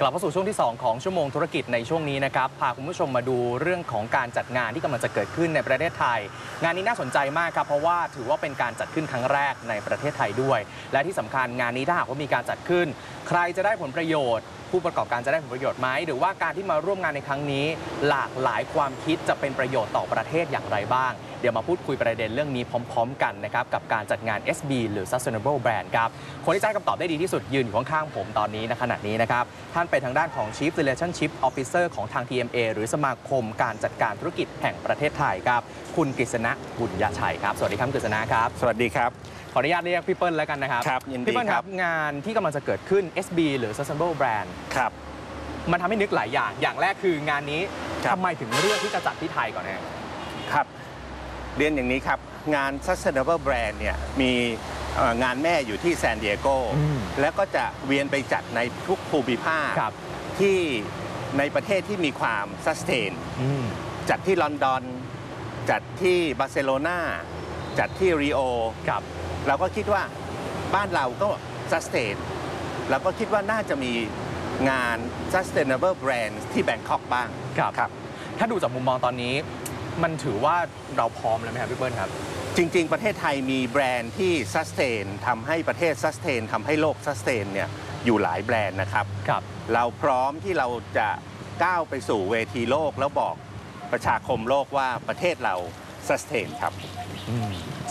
กลับเข้าสู่ช่วงที่ 2 ของชั่วโมงธุรกิจในช่วงนี้นะครับพาคุณผู้ชมมาดูเรื่องของการจัดงานที่กำลังจะเกิดขึ้นในประเทศไทย งานนี้น่าสนใจมากครับเพราะว่าถือว่าเป็นการจัดขึ้นครั้งแรกในประเทศไทยด้วย และที่สำคัญงานนี้ถ้าหากว่ามีการจัดขึ้น ใครจะได้ผลประโยชน์ ผู้ประกอบการจะได้ผลประโยชน์ไหมหรือว่าการที่มาร่วมงานในครั้งนี้ หลากหลายความคิดจะเป็นประโยชน์ต่อประเทศอย่างไรบ้าง เดี๋ยวมาพูดคุยประเด็นเรื่องนี้พร้อม ๆ กันนะครับกับการจัดงาน SB หรือ Sustainable Brand ครับคนที่จะให้คำตอบได้ดีที่สุดยืนอยู่ข้างๆผมตอนนี้ในขณะนี้นะครับท่านเป็นทางด้านของ Chief Relationship Officer ของทาง TMA หรือสมาคมการจัดการธุรกิจแห่งประเทศไทยครับ คุณกฤษณะบุญยชัยครับ สวัสดีครับกฤษณะครับ สวัสดีครับ ออนุญาตเรียกพี่เปิ้ลแล้วกันนะครับ ครับยินดีพี่เปิ้ลคครัรับ บงานที่กำลังจะเกิดขึ้น SB หรือ Sustainable Brand ครับ มันทำให้นึกหลายอย่าง อย่างแรกคืองานนี้ครับ ทำไมถึงเลือกที่จะจัดที่ไทยก่อนนะครับเรียนอย่างนี้ครับ งาน Sustainable Brand เนี่ยมีเอ่องานแม่อยู่ที่แซนดิเอโกอืม แล้วก็จะเวียนไปจัดในทุกภูมิภาคครับที่ในประเทศที่มีความซัสเทนอืม จัดที่ลอนดอน จัดที่บาร์เซโลนาจัดที่ริโอ ครับ เราก็คิดว่าบ้านเราก็ซัสเทนเราก็คิดว่าน่าจะมีงาน Sustainable Brand ที่แบงคอกบ้างครับครับ ถ้าดูจากมุมมองตอนนี้ มันถือว่าเราพร้อมแล้วไหมครับพี่เปิ้ลครับ จริง ๆ ประเทศไทยมีแบรนด์ที่ซัสเทนทำให้ประเทศซัสเทนทำให้โลกซัสเทนเนี่ยอยู่หลายแบรนด์นะครับครับ เราพร้อมที่เราจะก้าวไปสู่เวทีโลกแล้วบอกประชาคมโลกว่าประเทศเราซัสเทนครับ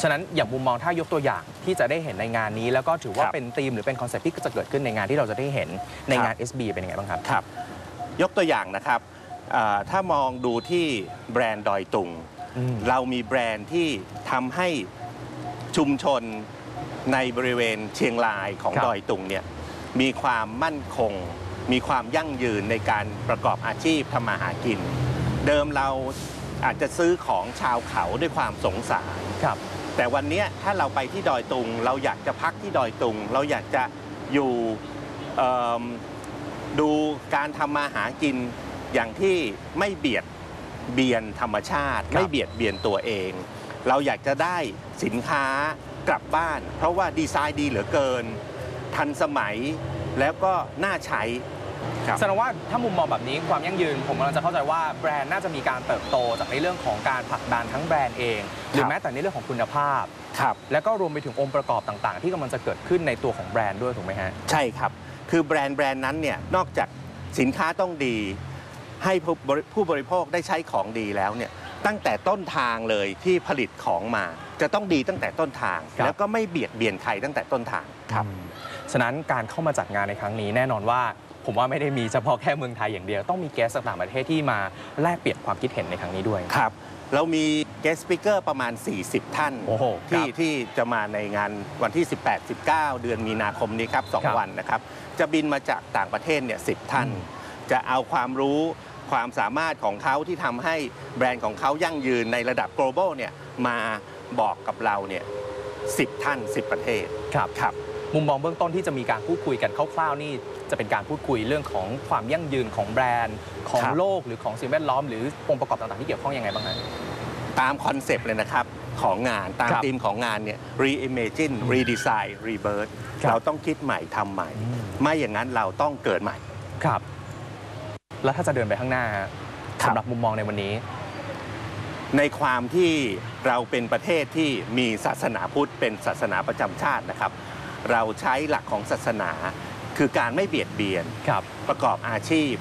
ฉะนั้นอย่างมุมมองถ้ายกตัวอย่างที่จะได้เห็นในงานนี้ แล้วก็ถือว่าครับ เป็นธีมหรือเป็นคอนเซ็ปต์ที่จะเกิดขึ้นในงานที่เราจะได้เห็นในงานครับ SB เป็นยังไงบ้างครับ ครับ ยกตัวอย่างนะครับอ่าถ้ามองดูที่แบรนด์ดอยตุง อืม เรามีแบรนด์ที่ทำให้ชุมชนในบริเวณเชียงรายของครับ ดอยตุงเนี่ยมีความมั่นคง มีความยั่งยืนในการประกอบอาชีพทำมาหากิน เดิมเรา อาจจะซื้อของชาวเขาด้วยความสงสาร ครับ แต่วันเนี้ยถ้าเราไปที่ดอยตุง เราอยากจะพักที่ดอยตุง เราอยากจะอยู่เอิ่มดูการทำมาหากินอย่างที่ไม่เบียดเบียนธรรมชาติ ครับ ไม่เบียดเบียนตัวเอง เราอยากจะได้สินค้ากลับบ้าน เพราะว่าดีไซน์ดีเหลือเกิน ทันสมัยแล้วก็น่าใช้ครับ แสดงว่าถ้ามุมมองแบบนี้ความยั่งยืน ผมกำลังจะเข้าใจว่าแบรนด์น่าจะมีการเติบโตจากในเรื่องของการผลักดันทั้งแบรนด์เอง หรือแม้แต่ในเรื่องของคุณภาพครับแล้วก็รวมไปถึงองค์ประกอบต่างๆ ที่กำลังจะเกิดขึ้นในตัวของแบรนด์ด้วยถูกไหมฮะใช่ครับ คือแบรนด์แบรนด์นั้นเนี่ยนอกจากสินค้าต้องดี ให้ผู้บริผู้บริโภคได้ใช้ของดีแล้วเนี่ยตั้งแต่ต้นทางเลยที่ผลิตของมา จะต้องดีตั้งแต่ต้นทางครับแล้วก็ไม่เบียดเบียนใครตั้งแต่ต้นทางครับอืมฉะนั้นการเข้ามาจัดงานในครั้งนี้แน่นอนว่า ผมว่าไม่ได้มีเฉพาะแค่เมืองไทยอย่างเดียว ต้องมีแกสจากต่างประเทศที่มาแลกเปลี่ยนความคิดเห็นในครั้งนี้ด้วย ครับ เรามี guest speaker ประมาณ 40 ท่านโอ้โหที่ครับที่จะมาในงานวันที่ 18 19 เดือนมีนาคมนี้ครับ ครับ2 วันนะครับ จะบินมาจากต่างประเทศเนี่ย10ท่าน อืม จะเอาความรู้ความสามารถของเขาที่ทำให้แบรนด์ของเขายั่งยืนในระดับ global เนี่ยมาบอกกับเราเนี่ย10 ท่าน 10 ประเทศ ครับ ครับ มุมมองเบื้องต้นที่จะมีการพูดคุยกันคร่าวๆนี่จะเป็นการพูดคุยเรื่องของความยั่งยืนของแบรนด์ ของครับโลกหรือของสิ่งแวดล้อม หรือองค์ประกอบต่างๆที่เกี่ยวข้องยังไงบ้างฮะตามคอนเซปต์เลยนะครับของงานตามครับธีมของงานเนี่ย reimagine redesign rebirth ครับเราต้องคิดใหม่ทำใหม่อืมไม่อย่างนั้นเราต้องเกิดใหม่ ครับ แล้วถ้าจะเดินไปข้างหน้าฮะครับสำหรับมุมมองในวันนี้ ในความที่เราเป็นประเทศที่มีศาสนาพุทธเป็นศาสนาประจำชาตินะครับ เราใช้หลักของศาสนา คือการไม่เบียดเบียนครับประกอบอาชีพ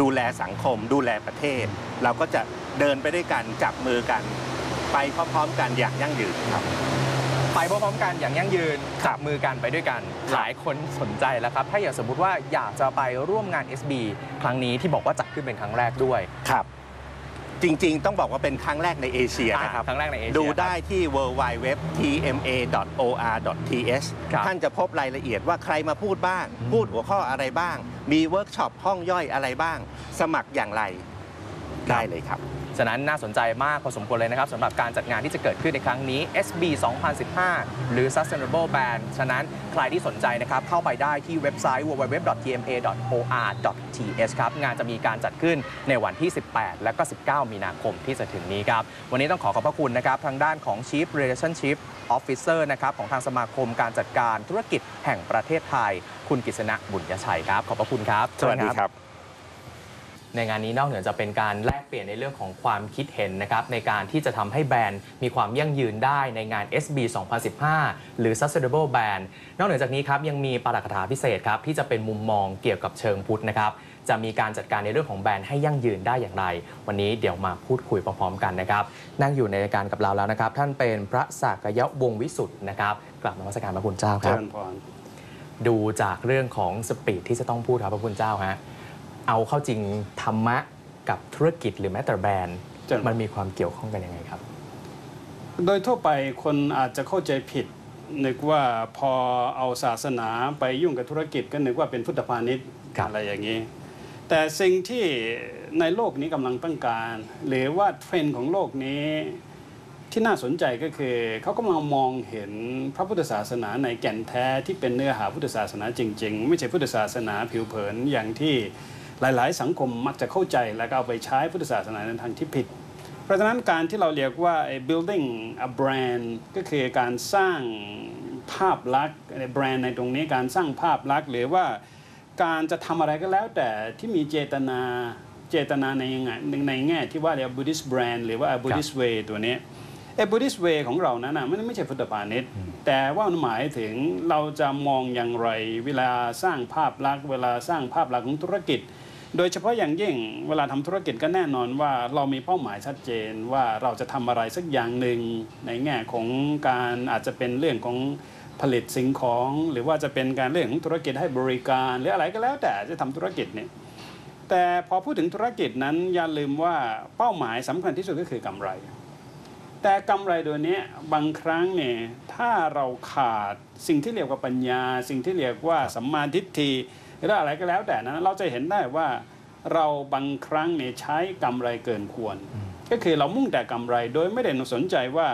ดูแลสังคม ดูแลประเทศ เราก็จะเดินไปด้วยกันจับมือกัน ไปพร้อมๆกันอย่างยั่งยืนครับไปพร้อมๆกันอย่างยั่งยืนครัจับบมือกันไปด้วยกันครับหลายคนสนใจแล้วครับ ถ้าอย่างสมมุติว่าอยากจะไปร่วมงาน SB ครั้งนี้ที่บอกว่าจัดขึ้นเป็นครั้งแรกด้วยครับ จริง ๆ ต้องบอกว่าเป็นครั้งแรกในเอเชียนะครับอ่าครั้งแรกในเอเชีย ดูได้ครับที่ www.tma.or.th ครับท่านจะพบรายละเอียดว่าใครมาพูดบ้างอืมพูดหัวข้ออะไรบ้าง มีเวิร์กช็อปห้องย่อยอะไรบ้าง สมัครอย่างไรได้เลยครับ ฉะนั้นน่าสนใจมากพอสมควรเลยนะครับสำหรับการจัดงานที่จะเกิดขึ้นในครั้งนี้ SB 2015 หรือ Sustainable Band ฉะนั้นใครที่สนใจนะครับเข้าไปได้ที่เว็บไซต์ www.tma.or.th ครับงานจะมีการจัดขึ้นในวันที่ 18 และก็ 19 มีนาคมที่จะถึงนี้ครับวันนี้ต้องขอขอบพระคุณนะครับทางด้านของ Chief Relationship Officer นะครับของทางสมาคมการจัดการธุรกิจแห่งประเทศไทย คุณกฤษณะบุญยชัยครับ ขอบพระคุณครับ สวัสดีครับ ในงานนี้นอกเหนือจะเป็นการแลกเปลี่ยนในเรื่องของความคิดเห็นนะครับในการที่จะทำให้แบรนด์มีความยั่งยืนได้ในงาน SB 2015 หรือ Sustainable Brand นอกเหนือจากนี้ครับยังมีปาฐกถาพิเศษครับที่จะเป็นมุมมองเกี่ยวกับเชิงพุทธนะครับจะมีการจัดการในเรื่องของแบรนด์ให้ยั่งยืนได้อย่างไร วันนี้เดี๋ยวมาพูดคุยพร้อมๆกันนะครับ นั่งอยู่ในรายการกับเราแล้วนะครับ ท่านเป็นพระสากยวงศ์วิสุทธ์นะครับกลับนมัสการพระคุณเจ้าคเจรับริญพรดูจากเรื่องของสปีดที่จะต้องพูดครับพระคุณเจ้าฮะ เอาเข้าจริงธรรมะกับธุรกิจหรือแม้แต่แบรนด์เจริญมันมีความเกี่ยวข้องกันยังไงครับ โดยทั่วไปคนอาจจะเข้าใจผิด นึกว่าพอเอาศาสนาไปยุ่งกับธุรกิจก็นึกว่าเป็นพุทธพาณิชย์ครับอะไรอย่างนี้ แต่สิ่งที่ในโลกนี้กำลังต้องการ หรือว่าเทรนด์ของโลกนี้ที่น่าสนใจก็คือเขากำลังมองเห็นพระพุทธศาสนาในแก่นแท้ที่เป็นเนื้อหาพุทธศาสนาจริง ๆ ไม่ใช่พุทธศาสนาผิวเผินอย่างที่ หลาย ๆ สังคมมักจะเข้าใจแล้วก็เอาไปใช้พุทธศาสนาในทางที่ผิด เพราะฉะนั้นการที่เราเรียกว่า building a brand ก็คือการสร้างภาพลักษณ์แบรนด์ในตรงนี้การสร้างภาพลักษณ์หรือว่าการจะทำอะไรก็แล้วแต่ที่มีเจตนาเจตนาในแง่ในแง่ที่ว่าเรียก Buddhist brand หรือว่า Buddhist way ตัวนี้ไอ้ Buddhist way ของเรานั้นนะมันไม่ใช่พุทธพาณิชย์ แต่ว่าหมายถึงเราจะมองอย่างไร เวลาสร้างภาพลักษณ์ เวลาสร้างภาพลักษณ์ของธุรกิจ โดยเฉพาะอย่างยิ่งเวลาทำธุรกิจก็แน่นอนว่าเรามีเป้าหมายชัดเจนว่าเราจะทำอะไรสักอย่างหนึ่งในแง่ของการอาจจะเป็นเรื่องของผลิตสิ่งของ หรือว่าจะเป็นการเรื่องของธุรกิจให้บริการ หรืออะไรก็แล้วแต่จะทำธุรกิจเนี่ยแต่พอพูดถึงธุรกิจนั้นอย่าลืมว่าเป้าหมายสำคัญที่สุดก็คือกำไร แต่กำไรโดยนี้บางครั้งเนี่ยถ้าเราขาดสิ่งที่เรียกว่าปัญญา สิ่งที่เรียกว่าสัมมาทิฏฐิ หรืออะไรก็แล้วแต่นั้นเราจะเห็นได้ว่าเราบางครั้งเนี่ยใช้กำไรเกินควร ก็คือเรามุ่งแต่กำไรโดยไม่ได้สนใจว่า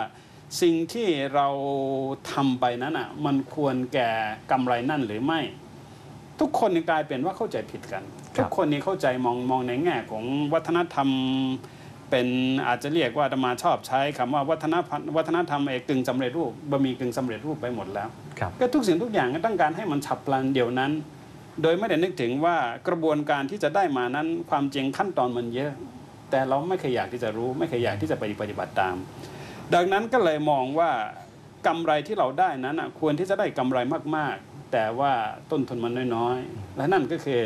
สิ่งที่เราทำไปนั้นอะมันควรแก่กำไรนั่นหรือไม่ ทุกคนนี่กลายเป็นว่าเข้าใจผิดกันครับทุกคนนี่เข้าใจมองมองในแง่ของวัฒนธรรมเป็นอาจจะเรียกว่าอาตมาชอบใช้คำว่าวัฒนธรรมวัฒนธรรมเอกกึ่งสำเร็จรูปบะหมี่กึ่งสำเร็จรูปไปหมดแล้วครับก็ทุกสิ่งทุกอย่างก็ต้องการให้มันฉับพลันเดี๋ยวนั้น โดยไม่ได้นึกถึงว่ากระบวนการที่จะได้มานั้นความจริงขั้นตอนมันเยอะ แต่เราไม่เคยอยากที่จะรู้ ไม่เคยอยากที่จะไปปฏิบัติตาม ดังนั้นก็เลยมองว่ากำไรที่เราได้นั้นควรที่จะได้กำไรมากๆ แต่ว่าต้นทุนมันน้อยๆ และนั่นก็คือ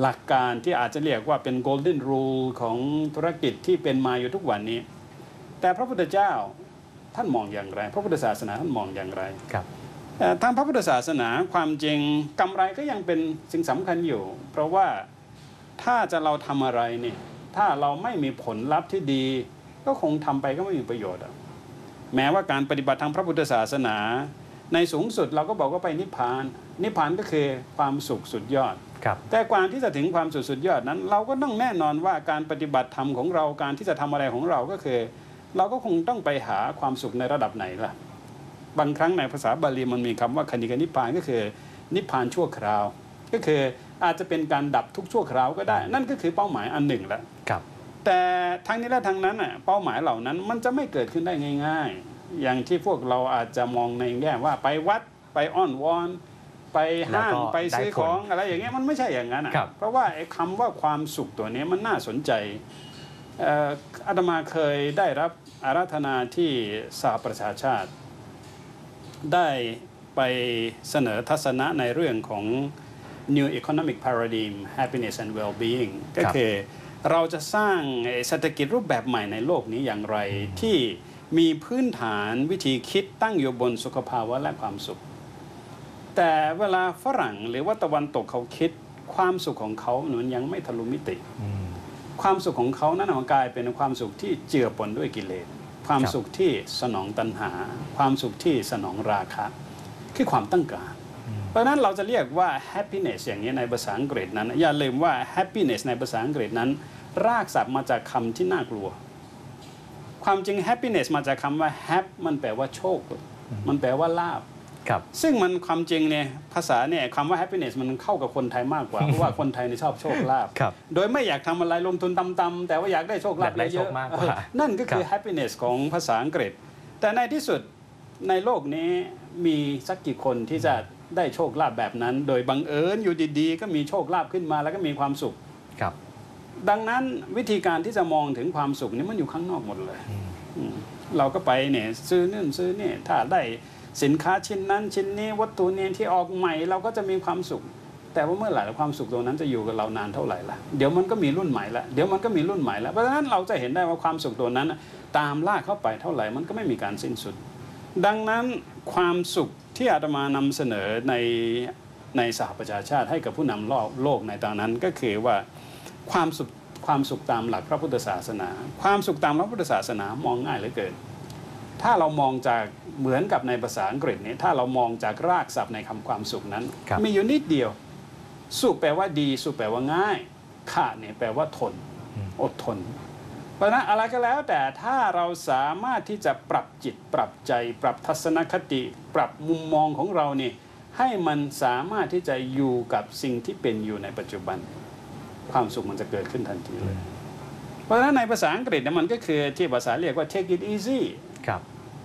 หลักการที่อาจจะเรียกว่าเป็น golden rule ของธุรกิจที่เป็นมาอยู่ทุกวันนี้ แต่พระพุทธเจ้าท่านมองอย่างไร พระพุทธศาสนาท่านมองอย่างไรครับ ทางพระพุทธศาสนาความจริงกำไรก็ยังเป็นสิ่งสำคัญอยู่ เพราะว่าถ้าจะเราทำอะไรเนี่ยถ้าเราไม่มีผลลัพธ์ที่ดี ก็คงทำไปก็ไม่มีประโยชน์อะแม้ว่าการปฏิบัติทางพระพุทธศาสนา ในสูงสุดเราก็บอกว่าไปนิพพาน นิพพานก็คือความสุขสุดยอดครับแต่กว่าที่จะถึงความสุดสุดยอดนั้น เราก็ต้องแน่นอนว่าการปฏิบัติธรรมของเราการที่จะทำอะไรของเราก็คือ เราก็คงต้องไปหาความสุขในระดับไหนล่ะ บางครั้งในภาษาบาลีมันมีคำว่าคณิกานิพพานก็คือ นิพพานชั่วคราว ก็คืออาจจะเป็นการดับทุกชั่วคราวก็ได้ นั่นก็คือเป้าหมายอันหนึ่งละครับ แต่ทั้งนี้และทั้งนั้นน่ะเป้าหมายเหล่านั้นมันจะไม่เกิดขึ้นได้ง่าย ๆ อย่างที่พวกเราอาจจะมองในแง่ว่าไปวัดไปอ้อนวอนไปห้างแล้วก็ไปซื้อได้ผลของอะไรอย่างเงี้ยมันไม่ใช่อย่างนั้นอะครับเพราะว่าไอ้คำว่าความสุขตัวนี้มันน่าสนใจเอ่ออาตมาเคยได้รับอาราธนาที่สหประชาชาติ ได้ไปเสนอทัศนะในเรื่องของ New Economic Paradigm Happiness and Well-being ก็คือเราจะสร้างเศรษฐกิจรูปแบบใหม่ในโลกนี้อย่างไรที่มีพื้นฐานวิธีคิดตั้งอยู่บนสุขภาวะและความสุข แต่เวลาฝรั่งหรือว่าตะวันตกเขาคิดความสุขของเขามันยังไม่ทะลุมิติอืมความสุขของเขานั้นมันกลายเป็นความสุขที่เจือปนด้วยกิเลส ความครับสุขที่สนองตัณหา ความสุขที่สนองราคะ คือความต้องการ เพราะฉะนั้นเราจะเรียกว่า happiness อย่างนี้ในภาษาอังกฤษนั้น อย่าลืมว่า happiness ในภาษาอังกฤษนั้น รากศัพท์มาจากคำที่น่ากลัว ความจริง happiness มาจากคำว่า hap มันแปลว่าโชค มันแปลว่าลาบ ครับซึ่งมันความจริงเนี่ยภาษาเนี่ยคำว่า happiness มันเข้ากับคนไทยมากกว่า เพราะว่าคนไทยเนี่ยชอบโชคลาภครับโดยไม่อยากทำอะไรลงทุนต่ำๆแต่ว่าอยากได้โชคลาภอยากได้เยอะโชคมากๆกว่าเออนั่นก็คือครับ happiness ของภาษาอังกฤษ แต่ในที่สุดในโลกนี้มีสักกี่คนที่จะได้โชคลาภแบบนั้น โดยบังเอิญอยู่ดีๆ ก็มีโชคลาภขึ้นมาแล้วก็มีความสุขครับ ดังนั้นวิธีการที่จะมองถึงความสุขนี่มันอยู่ข้างนอกหมดเลยอืมเราก็ไปเนี่ยซื้อนู่นซื้อนี่ถ้าได้ สินค้าชิ้นนั้นชิ้นนี้วัตถุนี้ที่ออกใหม่เราก็จะมีความสุข แต่ว่าเมื่อไหร่ความสุขตรงนั้นจะอยู่กับเรานานเท่าไหร่ล่ะเดี๋ยวมันก็มีรุ่นใหม่ละเดี๋ยวมันก็มีรุ่นใหม่ละเพราะฉะนั้นเราจะเห็นได้ว่าความสุขตัวนั้น ตามล่าเข้าไปเท่าไหร่มันก็ไม่มีการสิ้นสุด ดังนั้นความสุขที่อาตมานำเสนอในในสหประชาชาติให้กับผู้นำโลกโลกในตอนนั้นก็คือว่าความสุขความสุขตามหลักพระพุทธศาสนา ความสุขตามพระพุทธศาสนามองง่ายเหลือเกิน ถ้าเรามองจากเหมือนกับในภาษาอังกฤษเนี่ยถ้าเรามองจากรากศัพท์ในคำความสุขนั้นครับมีอยู่นิดเดียว สุขแปลว่าดี สุขแปลว่าง่ายขาดเนี่ยแปลว่าทน อดทน เพราะฉะนั้นอะไรก็แล้วแต่ถ้าเราสามารถที่จะปรับจิตปรับใจ ปรับทัศนคติ ปรับมุมมองของเราเนี่ยให้มันสามารถที่จะอยู่กับสิ่งที่เป็นอยู่ในปัจจุบัน ความสุขมันจะเกิดขึ้นทันทีเลย เพราะฉะนั้นในภาษาอังกฤษเนี่ยมันก็คือที่ภาษาเรียกว่า take it easy ครับ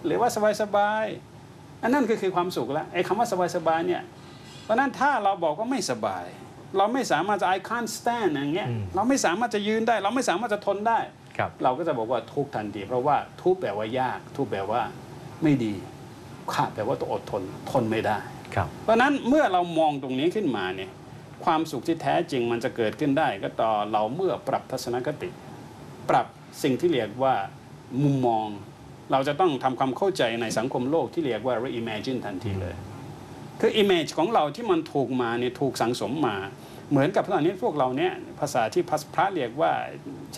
หรือว่าสบายๆอันนั้นก็คือความสุขแล้วไอ้คำว่าสบายๆเนี่ยเพราะฉะนั้นถ้าเราบอกว่าไม่สบาย เราไม่สามารถจะ I can't stand อย่างเงี้ยอืมเราไม่สามารถจะยืนได้ เราไม่สามารถจะทนได้ครับเราก็จะบอกว่าทุกข์ทันที เพราะว่าทุกข์แปลว่ายาก ทุกข์แปลว่าไม่ดีขาดแปลว่าต้องอดทนทนไม่ได้ครับเพราะฉะนั้นเมื่อเรามองตรงนี้ขึ้นมาเนี่ยความสุขที่แท้จริงมันจะเกิดขึ้นได้ ก็ต่อเราเมื่อปรับทัศนคติ ปรับสิ่งที่เรียกว่ามุมมอง เราจะต้องทำความเข้าใจในสังคมโลกที่เรียกว่า reimagine ทันทีเลย คือ image ของเราที่มันถูกมาเนี่ยถูกสังสมมา เหมือนกับตอนนี้พวกเราเนี่ยภาษาที่พระเรียกว่า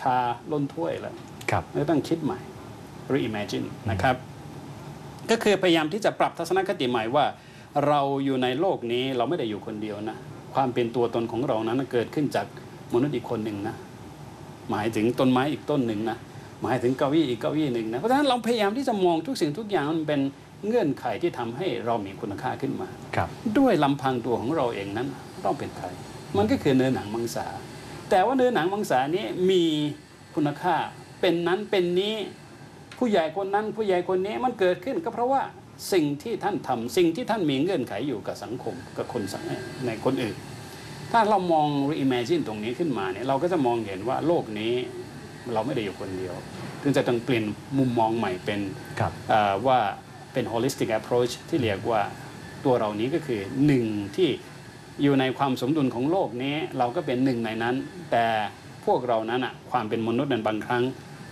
ชาล้นถ้วยแล้วครับไม่ต้องคิดใหม่ reimagine นะครับ ก็คือพยายามที่จะปรับทัศนคติใหม่ว่า เราอยู่ในโลกนี้เราไม่ได้อยู่คนเดียวนะ ความเป็นตัวตนของเรานั้นเกิดขึ้นจากมนุษย์อีกคนหนึ่งนะ หมายถึงต้นไม้อีกต้นหนึ่งนะ หมายถึงเก้าอี้อีกเก้าอี้หนึ่งนะเพราะฉะนั้นเราพยายามที่จะมองทุกสิ่งทุกอย่างมันเป็นเงื่อนไขที่ทำให้เรามีคุณค่าขึ้นมาครับด้วยลำพังตัวของเราเองนั้นเราเป็นใคร มันก็คือเนื้อหนังมังสา แต่ว่าเนื้อหนังมังสานี้มีคุณค่าเป็นนั้นเป็นนี้ผู้ใหญ่คนนั้นผู้ใหญ่คนนี้มันเกิดขึ้นก็เพราะว่าสิ่งที่ท่านทำสิ่งที่ท่านมีเงื่อนไขอยู่กับสังคมกับคนสังในคนอื่น ถ้าเรามอง reimagine ตรงนี้ขึ้นมาเนี่ยเราก็จะมองเห็นว่าโลกนี้ เราไม่ได้อยู่คนเดียวถึงจะต้องเปลี่ยนมุมมองใหม่เป็นครับเอ่อว่าเป็น holistic approach ที่เรียกว่าตัวเรานี้ก็คือหนึ่งที่อยู่ในความสมดุลของโลกนี้ เราก็เป็นหนึ่งในนั้น แต่พวกเรานั้นอะความเป็นมนุษย์นั้นบางครั้ง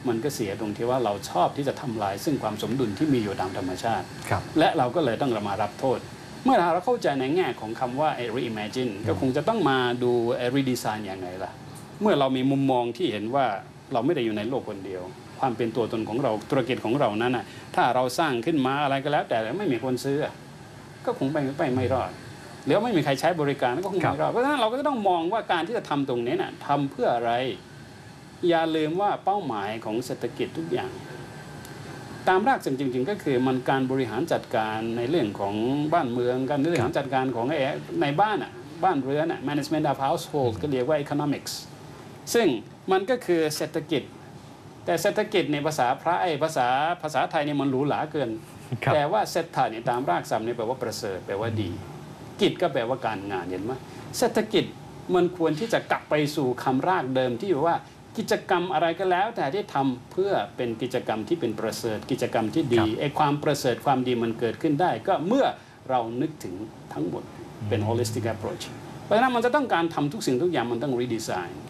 มันก็เสียตรงที่ว่าเราชอบที่จะทำลาย ซึ่งความสมดุลที่มีอยู่ตามธรรมชาติครับและเราก็เลยต้องมารับโทษ เมื่อเราเข้าใจในแง่ของคำว่าไอ้ reimagine ก็คงจะต้องมาดูไอ้ redesign อย่างไงล่ะ เมื่อเรามีมุมมองที่เห็นว่า เราไม่ได้อยู่ในโลกคนเดียว ความเป็นตัวตนของเราธุรกิจของเรานั้นน่ะถ้าเราสร้างขึ้นมาอะไรก็แล้ว แต่ไม่มีคนซื้อ ก็คงไปไปไม่รอดหรือไม่มีใครใช้บริการก็คงครับไม่รอดเพราะฉะนั้นเราก็จะต้องมองว่าการที่จะทำตรงนี้น่ะทำเพื่ออะไร อย่าลืมว่าเป้าหมายของเศรษฐกิจทุกอย่าง ตามรากสิ่งจริงๆก็คือมันการบริหารจัดการในเรื่องของบ้านเมืองการบริหารจัดการของไอ้ในบ้านอะบ้านเรือนอะ management of household ก็เรียกว่า economics ซึ่งมันก็คือเศรษฐกิจ แต่เศรษฐกิจในภาษาพระไอ้ภาษาภาษาไทยเนี่ยมันหรูหราเกินครับแต่ว่าเศรษฐาเนี่ยตามรากศัพท์เนี่ยแปลว่าประเสริฐแปลว่าดี กิจก็แปลว่าการงานเห็นไหมเศรษฐกิจมันควรที่จะกลับไปสู่คำรากเดิมที่ว่ากิจกรรมอะไรก็แล้ว แต่ที่ทำเพื่อเป็นกิจกรรมที่เป็นประเสริฐ กิจกรรมที่ดีไอ้ความประเสริฐความดีมันเกิดขึ้นได้ ก็เมื่อเรานึกถึงทั้งหมดเป็น holistic approach เพราะฉะนั้นมันจะต้องการทำทุกสิ่งทุกอย่างมันต้อง redesign ครับ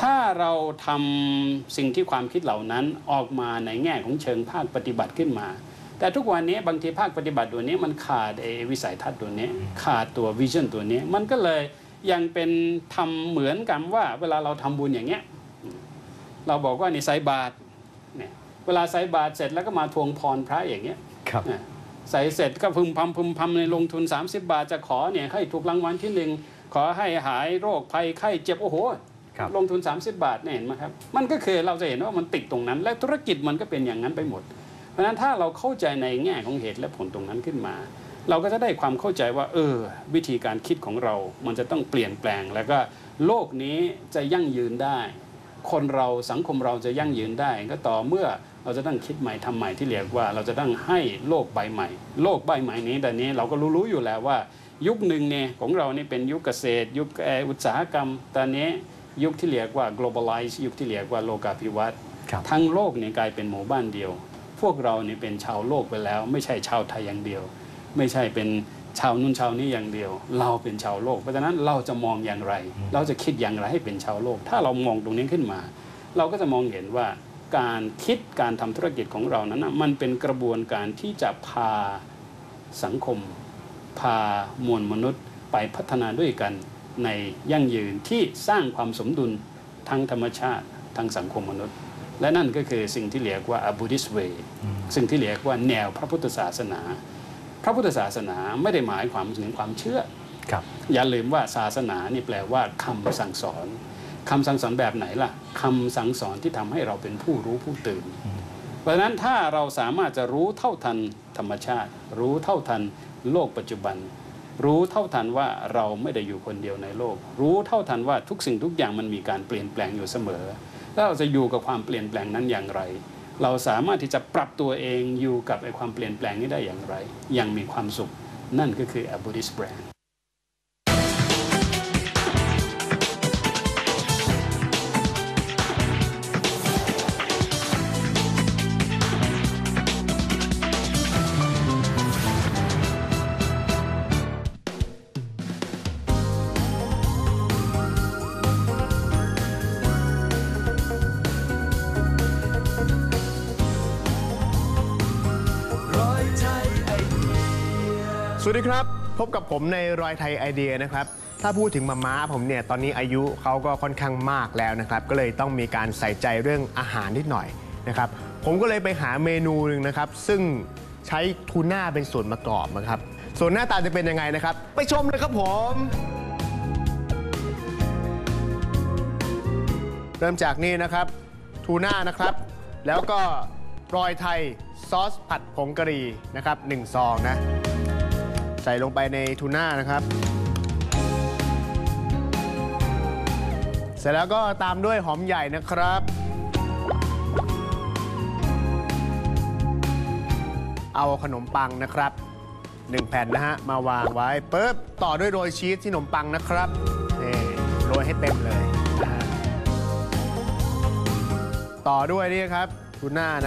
ถ้าเราทำสิ่งที่ความคิดเหล่านั้นออกมาในแง่ของเชิงภาคปฏิบัติขึ้นมา แต่ทุกวันนี้บางทีภาคปฏิบัติตัวนี้มันขาดไอ้วิสัยทัศน์ตัวนี้ ขาดตัววิชั่นตัวนี้ มันก็เลยยังเป็นทำเหมือนกันว่า เวลาเราทำบุญอย่างเงี้ยเราบอกว่านี่ใส่บาตรเนี่ยเวลาใส่บาตรเสร็จแล้วก็มาทวงพรพระอย่างเงี้ยครับอะใส่เสร็จก็พึมพำพึมพำในลงทุน 30 บาทจะขอเนี่ยให้ถูกรางวัลที่หนึ่งขอให้หายโรคภัยไข้เจ็บโอ้โหครับ ลงทุน 30 บาทเนี่ยเห็นไหมครับ มันก็คือเราจะเห็นว่ามันติดตรงนั้น และธุรกิจมันก็เป็นอย่างนั้นไปหมด เพราะฉะนั้นถ้าเราเข้าใจในแง่ของเหตุและผลตรงนั้นขึ้นมา เราก็จะได้ความเข้าใจว่า เออ วิธีการคิดของเรา มันจะต้องเปลี่ยนแปลง แล้วก็โลกนี้จะยั่งยืนได้ คนเราสังคมเราจะยั่งยืนได้ ก็ต่อเมื่อเราจะต้องคิดใหม่ทำใหม่ที่เรียกว่า เราจะต้องให้โลกใบใหม่ โลกใบใหม่นี้แต่นี้เราก็รู้ๆอยู่แล้วว่า ยุคหนึ่งเนี่ยของเรานี่เป็นยุคเกษตร ยุคอุตสาหกรรมตอนนี้ ยุคที่เรียกว่า globalize ยุคที่เรียกว่าโลกาภิวัตน์ครับทั้งโลกเนี่ยกลายเป็นหมู่บ้านเดียว พวกเราเนี่ยเป็นชาวโลกไปแล้ว ไม่ใช่ชาวไทยอย่างเดียว ไม่ใช่เป็นชาวนู้นชาวนี้อย่างเดียว เราเป็นชาวโลก เพราะฉะนั้นเราจะมองอย่างไร เราจะคิดอย่างไรให้เป็นชาวโลก ถ้าเรามองตรงนี้ขึ้นมา เราก็จะมองเห็นว่าการคิดการทำธุรกิจของเรานั้นนะมันเป็นกระบวนการที่จะพาสังคม พามวลมนุษย์ไปพัฒนาด้วยกัน ในยั่งยืนที่สร้างความสมดุลทั้งธรรมชาติทั้งสังคมมนุษย์ และนั่นก็คือสิ่งที่เรียกว่า a Buddhist way สิ่งที่เรียกว่าแนวพระพุทธศาสนา พระพุทธศาสนาไม่ได้หมายความถึงความเชื่อครับอย่าลืมว่าศาสนานี่แปลว่าคำสั่งสอนคำสั่งสอนแบบไหนล่ะคำสั่งสอนที่ทำให้เราเป็นผู้รู้ผู้ตื่น เพราะฉะนั้นถ้าเราสามารถจะรู้เท่าทันธรรมชาติ รู้เท่าทันโลกปัจจุบัน รู้เท่าทันว่าเราไม่ได้อยู่คนเดียวในโลก รู้เท่าทันว่าทุกสิ่งทุกอย่างมันมีการเปลี่ยนแปลงอยู่เสมอแล้วเราจะอยู่กับความเปลี่ยนแปลงนั้นอย่างไร เราสามารถที่จะปรับตัวเองอยู่กับไอ้ความเปลี่ยนแปลงนี้ได้อย่างไร ยังมีความสุข นั่นก็คือ a Buddhist brand วัสดีครับ พบกับผมในรอยไทยไอเดียนะครับ ถ้าพูดถึงมาม้าผมเนี่ย ตอนนี้อายุเขาก็ค่อนข้างมากแล้วนะครับ ก็เลยต้องมีการใส่ใจเรื่องอาหารนิดหน่อยนะครับ ผมก็เลยไปหาเมนูหนึ่งนะครับ ซึ่งใช้ทูน่าเป็นส่วนประกอบนะครับ ส่วนหน้าตาจะเป็นยังไงนะครับ ไปชมเลยครับผม เริ่มจากนี่นะครับทูน่านะครับ แล้วก็รอยไทยซอสผัดผงกะหรี่นะครับหนึ่งซองนะ ใส่ลงไปในทูน่านะครับ เสร็จแล้วก็ตามด้วยหอมใหญ่นะครับ เอาขนมปังนะครับ1แผ่นนะฮะ มาวางไว้ปุ๊บต่อด้วยโรยชีสที่ขนมปังนะครับนี่โรยให้เต็มเลย ต่อด้วยนี่ครับทูน่านะ